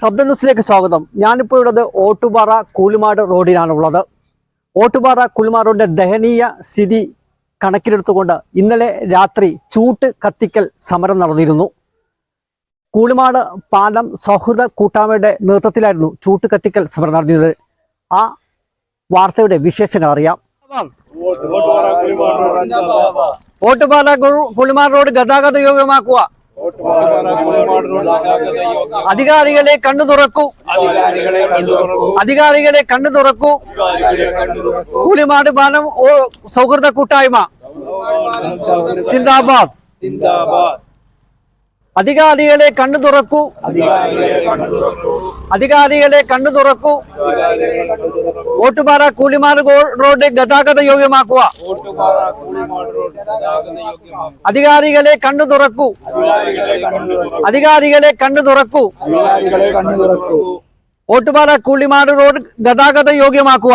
ശബ്ദ ന്യൂസിലേക്ക് സ്വാഗതം. ഞാനിപ്പോൾ ഉള്ളത് ഓട്ടുപാറ കൂളിമാട് റോഡിനാണുള്ളത് ഓട്ടുപാറ കൂളിമാട് റോഡിന്റെ ദയനീയ സ്ഥിതി കണക്കിലെടുത്തുകൊണ്ട് ഇന്നലെ രാത്രി ചൂട്ട് കത്തിക്കൽ സമരം നടന്നിരുന്നു. കൂളിമാട് പാലം സൗഹൃദ കൂട്ടായ്മയുടെ നേതൃത്വത്തിലായിരുന്നു ചൂട്ട് കത്തിക്കൽ സമരം നടന്നത് ആ വാർത്തയുടെ വിശേഷങ്ങൾ അറിയാം. ഓട്ടുപാറ കുളിമാട് റോഡ് ഗതാഗത യോഗ്യമാക്കുക. അധികാരികളെ കണ്ണു തുറക്കൂ. അധികാരികളെ കണ്ണു തുറക്കൂ. കൂലിമാട് ബാനം സൗഹൃദ കൂട്ടായ്മ. സിന്ദാബാദ് സിന്ദാബാദ്. അധികാരികളെ കണ്ണു തുറക്കൂ. അധികാരികളെ കണ്ണു തുറക്കൂ. വോട്ടുപാറ കൂലിമാർ റോഡ് ഗതാഗത യോഗ്യമാക്കുക. അധികാരികളെ കണ്ണു തുറക്കൂ. അധികാരികളെ കണ്ണു തുറക്കൂ. വോട്ടുപാറ കൂലിമാർ റോഡ് ഗതാഗത യോഗ്യമാക്കുക.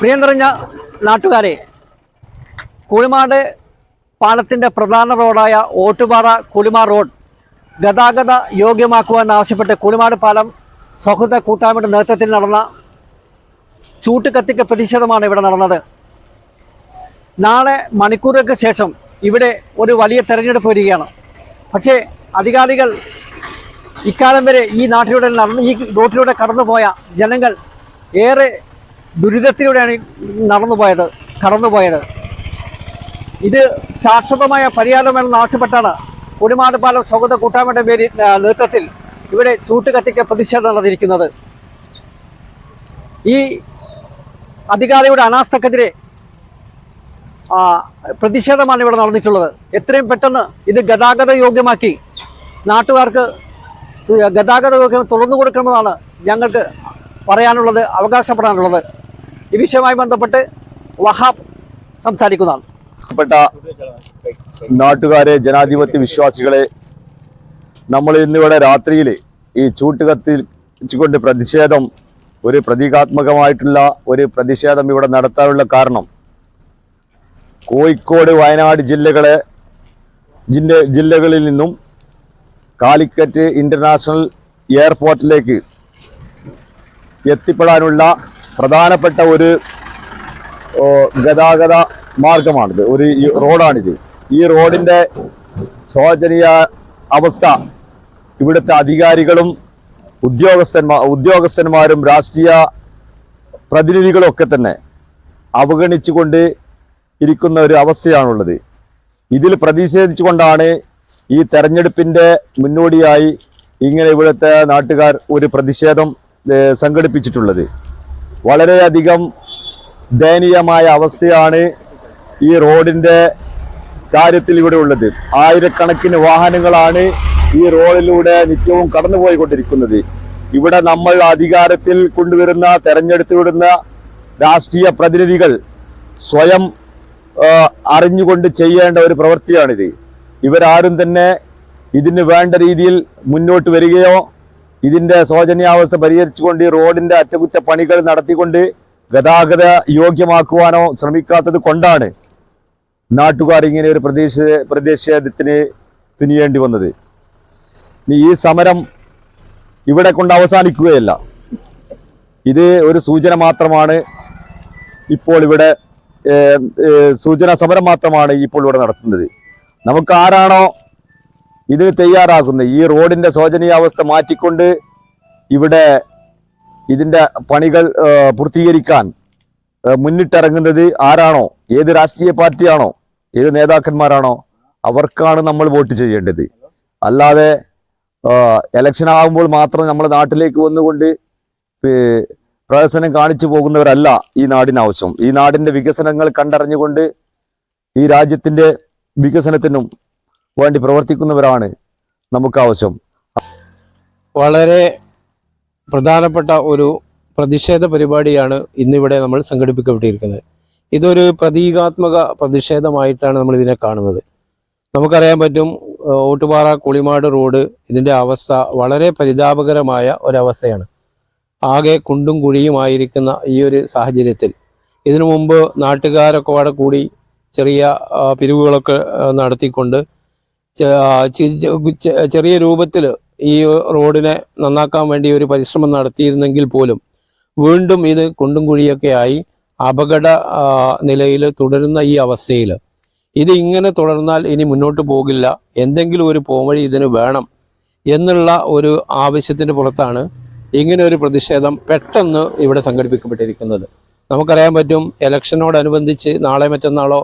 പ്രിയം നിറഞ്ഞ നാട്ടുകാരെ കൂളിമാട് പാലത്തിന്റെ പ്രധാന റോഡായ ഓട്ടുപാറ കുളിമാർ റോഡ് ഗതാഗത യോഗ്യമാക്കുവാൻ ആവശ്യപ്പെട്ട് കുളിമാട് പാലം സൗഹൃദ കൂട്ടായ്മയുടെ നേതൃത്വത്തിൽ നടന്ന ചൂട്ടുകത്തിക്ക പ്രതിഷേധമാണ് ഇവിടെ നടന്നത്. നാളെ മണിക്കൂറുകൾക്ക് ശേഷം ഇവിടെ ഒരു വലിയ തെരഞ്ഞെടുപ്പ് വരികയാണ്. പക്ഷേ അധികാരികൾ ഇക്കാലം വരെ ഈ നാട്ടിലൂടെ നടന്ന് ഈ റോട്ടിലൂടെ കടന്നുപോയ ജനങ്ങൾ ഏറെ ദുരിതത്തിലൂടെയാണ് നടന്നുപോയത് കടന്നുപോയത്. ഇത് ശാശ്വതമായ പരിഹാരം വേണമെന്ന് ആവശ്യപ്പെട്ടാണ് കുടിമാട് പാലം സ്വാഗത കൂട്ടായ്മയുടെ പേരിൽ ആ, നേതൃത്വത്തിൽ ഇവിടെ ചൂട്ടുകത്തിക്ക് പ്രതിഷേധം നടന്നിരിക്കുന്നത്. ഈ അധികാരിയുടെ അനാസ്ഥക്കെതിരെ പ്രതിഷേധമാണ് ഇവിടെ നടന്നിട്ടുള്ളത്. എത്രയും പെട്ടെന്ന് ഇത് ഗതാഗത യോഗ്യമാക്കി നാട്ടുകാർക്ക് ഗതാഗത യോഗ്യം തുറന്നു കൊടുക്കണമെന്നാണ് ഞങ്ങൾക്ക് പറയാനുള്ളത് അവകാശപ്പെടാനുള്ളത്. ഈ വിഷയവുമായി ബന്ധപ്പെട്ട് വഹാബ് സംസാരിക്കുന്നതാണ്. പ്പെട്ട നാട്ടുകാരെ ജനാധിപത്യ വിശ്വാസികളെ നമ്മൾ ഇന്നിവിടെ രാത്രിയിൽ ഈ ചൂട്ട് കത്തിച്ചുകൊണ്ട് പ്രതിഷേധം ഒരു പ്രതീകാത്മകമായിട്ടുള്ള ഒരു പ്രതിഷേധം ഇവിടെ നടത്താനുള്ള കാരണം കോഴിക്കോട് വയനാട് ജില്ലകളെ ജില്ല ജില്ലകളിൽ നിന്നും കാലിക്കറ്റ് ഇന്റർനാഷണൽ എയർപോർട്ടിലേക്ക് എത്തിപ്പെടാനുള്ള പ്രധാനപ്പെട്ട ഒരു ഗതാഗത മാർഗമാണിത്. ഒരു റോഡാണിത്. ഈ റോഡിന്റെ ശോചനീയ അവസ്ഥ ഇവിടുത്തെ അധികാരികളും ഉദ്യോഗസ്ഥന്മാർ ഉദ്യോഗസ്ഥന്മാരും രാഷ്ട്രീയ പ്രതിനിധികളും ഒക്കെ തന്നെ അവഗണിച്ചുകൊണ്ട് ഇരിക്കുന്ന ഒരു അവസ്ഥയാണുള്ളത്. ഇതിൽ പ്രതിഷേധിച്ചുകൊണ്ടാണ് ഈ തെരഞ്ഞെടുപ്പിന്റെ മുന്നോടിയായി ഇങ്ങനെ ഇവിടുത്തെ നാട്ടുകാർ ഒരു പ്രതിഷേധം സംഘടിപ്പിച്ചിട്ടുള്ളത്. വളരെയധികം ദയനീയമായ അവസ്ഥയാണ് ഈ റോഡിന്റെ കാര്യത്തിൽ ഇവിടെ ഉള്ളത്. ആയിരക്കണക്കിന് വാഹനങ്ങളാണ് ഈ റോഡിലൂടെ നിത്യവും കടന്നുപോയിക്കൊണ്ടിരിക്കുന്നത്. ഇവിടെ നമ്മൾ അധികാരത്തിൽ കൊണ്ടുവരുന്ന തെരഞ്ഞെടുത്ത് വിടുന്ന രാഷ്ട്രീയ പ്രതിനിധികൾ സ്വയം അറിഞ്ഞുകൊണ്ട് ചെയ്യേണ്ട ഒരു പ്രവൃത്തിയാണിത്. ഇവരാരും തന്നെ ഇതിന് വേണ്ട രീതിയിൽ മുന്നോട്ട് വരികയോ ഇതിന്റെ ശോചനീയാവസ്ഥ പരിഹരിച്ചുകൊണ്ട് ഈ റോഡിന്റെ അറ്റകുറ്റപ്പണികൾ നടത്തിക്കൊണ്ട് ഗതാഗത യോഗ്യമാക്കുവാനോ ശ്രമിക്കാത്തത് കൊണ്ടാണ്. നാട്ടുകാർ ഇങ്ങനെ ഒരു പ്രദേശ പ്രതിഷേധത്തിന് തുനിയേണ്ടി വന്നത്. ഈ സമരം ഇവിടെ കൊണ്ട് അവസാനിക്കുകയല്ല. ഇത് ഒരു സൂചന മാത്രമാണ് ഇപ്പോൾ ഇവിടെ സൂചന സമരം മാത്രമാണ് ഇപ്പോൾ ഇവിടെ നടത്തുന്നത്. നമുക്ക് ആരാണോ ഇതിന് തയ്യാറാക്കുന്നത് ഈ റോഡിന്റെ ശോചനീയാവസ്ഥ മാറ്റിക്കൊണ്ട് ഇവിടെ ഇതിന്റെ പണികൾ പൂർത്തീകരിക്കാൻ മുന്നിട്ടിറങ്ങുന്നത് ആരാണോ? ഏത് രാഷ്ട്രീയ പാർട്ടിയാണോ? ഏത് നേതാക്കന്മാരാണോ അവർക്കാണ് നമ്മൾ വോട്ട് ചെയ്യേണ്ടത്. അല്ലാതെ എലക്ഷൻ ആകുമ്പോൾ മാത്രം നമ്മുടെ നാട്ടിലേക്ക് വന്നുകൊണ്ട് പ്രദർശനം കാണിച്ചു പോകുന്നവരല്ല ഈ നാടിന് ആവശ്യം ഈ നാടിന്റെ വികസനങ്ങൾ കണ്ടറിഞ്ഞുകൊണ്ട് ഈ രാജ്യത്തിന്റെ വികസനത്തിനും വേണ്ടി പ്രവർത്തിക്കുന്നവരാണ് നമുക്ക് ആവശ്യം വളരെ പ്രധാനപ്പെട്ട ഒരു പ്രതിഷേധ പരിപാടിയാണ് ഇന്നിവിടെ നമ്മൾ സംഘടിപ്പിക്കപ്പെട്ടിരിക്കുന്നത്. ഇതൊരു പ്രതീകാത്മക പ്രതിഷേധമായിട്ടാണ് നമ്മൾ ഇതിനെ കാണുന്നത്. നമുക്കറിയാൻ പറ്റും ഓട്ടുപാറ കുളിമാട് റോഡ് ഇതിന്റെ അവസ്ഥ വളരെ പരിതാപകരമായ ഒരവസ്ഥയാണ്. ആകെ കുണ്ടും കുഴിയുമായിരിക്കുന്ന ഈ ഒരു സാഹചര്യത്തിൽ. ഇതിനു മുമ്പ് നാട്ടുകാരൊക്കെ അവിടെ കൂടി ചെറിയ പിരിവുകളൊക്കെ നടത്തിക്കൊണ്ട് ചെറിയ രൂപത്തിൽ ഈ റോഡിനെ നന്നാക്കാൻ വേണ്ടി ഒരു പരിശ്രമം നടത്തിയിരുന്നെങ്കിൽ പോലും വീണ്ടും ഇത് കുണ്ടും കുഴിയൊക്കെ ആയി അപകട നിലയിൽ തുടരുന്ന ഈ അവസ്ഥയിൽ. ഇത് ഇങ്ങനെ തുടർന്നാൽ ഇനി മുന്നോട്ട് പോകില്ല. എന്തെങ്കിലും ഒരു പോംവഴി ഇതിന് വേണം എന്നുള്ള ഒരു ആവശ്യത്തിന്റെ പുറത്താണ് ഇങ്ങനെ ഒരു പ്രതിഷേധം പെട്ടെന്ന് ഇവിടെ സംഘടിപ്പിക്കപ്പെട്ടിരിക്കുന്നത്. നമുക്കറിയാൻ പറ്റും ഇലക്ഷനോടനുബന്ധിച്ച് നാളെ മറ്റന്നാളോ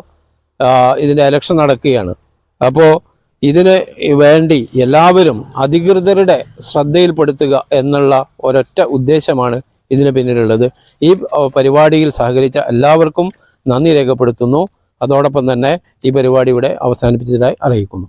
ഇതിന്റെ ഇലക്ഷൻ നടക്കുകയാണ്. അപ്പോൾ ഇതിന് വേണ്ടി എല്ലാവരും അധികൃതരുടെ ശ്രദ്ധയിൽപ്പെടുത്തുക എന്നുള്ള ഒരൊറ്റ ഉദ്ദേശമാണ് ഇതിന് പിന്നിലുള്ളത്. ഈ പരിപാടിയിൽ സഹകരിച്ച എല്ലാവർക്കും നന്ദി രേഖപ്പെടുത്തുന്നു. അതോടൊപ്പം തന്നെ ഈ പരിപാടി ഇവിടെ അവസാനിപ്പിച്ചതായി അറിയിക്കുന്നു.